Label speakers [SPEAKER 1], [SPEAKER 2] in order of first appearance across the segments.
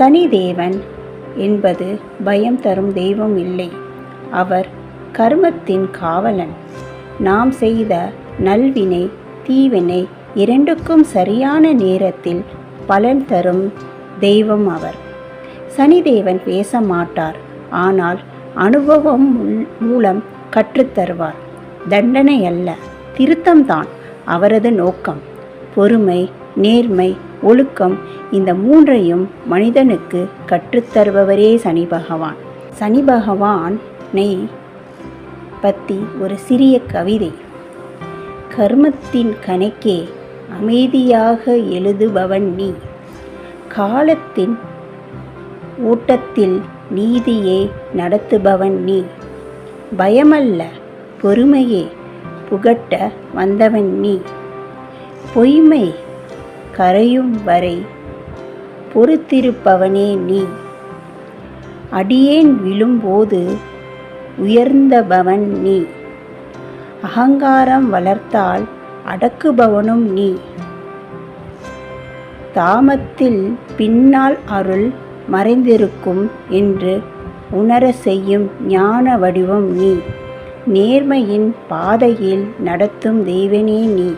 [SPEAKER 1] சனி தேவன் என்பது பயம் தரும் தெய்வம் இல்லை. அவர் கர்மத்தின் காவலன். நாம் செய்த நல்வினை தீவினை இரண்டுக்கும் சரியான நேரத்தில் பலன் தரும் தெய்வம் அவர். சனிதேவன் பேச மாட்டார் ஆனால் அனுபவம் மூலம் கற்றுத்தருவார். தண்டனை அல்ல திருத்தம்தான் அவரது நோக்கம். பொறுமை நேர்மை ஒழுக்கம் இந்த மூன்றையும் மனிதனுக்கு கற்றுத்தருபவரே சனி பகவான். சனி பகவானை பற்றி ஒரு சிறிய கவிதை. கர்மத்தின் கணக்கே அமைதியாக எழுதுபவன் நீ. காலத்தின் ஊட்டத்தில் நீதியே நடத்துபவன் நீ. பயமல்ல பொறுமையே புகட்ட வந்தவன் நீ. பொய்மை கரையும் வரை பொறுத்திருப்பவனே நீ. அடியேன் விழும்போது உயர்ந்தபவன் நீ. அகங்காரம் வளர்த்தால் அடக்குபவனும் நீ. தாமத்தில் பின்னால் அருள் மறைந்திருக்கும் என்று உணர செய்யும் ஞான வடிவம் நீ. நேர்மையின் பாதையில் நடத்தும் தெய்வனே நீ.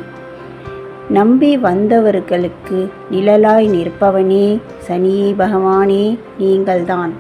[SPEAKER 1] நம்பி வந்தவர்களுக்கு நிழலாய் நிற்பவனே சனியே பகவானே நீங்கள்தான்.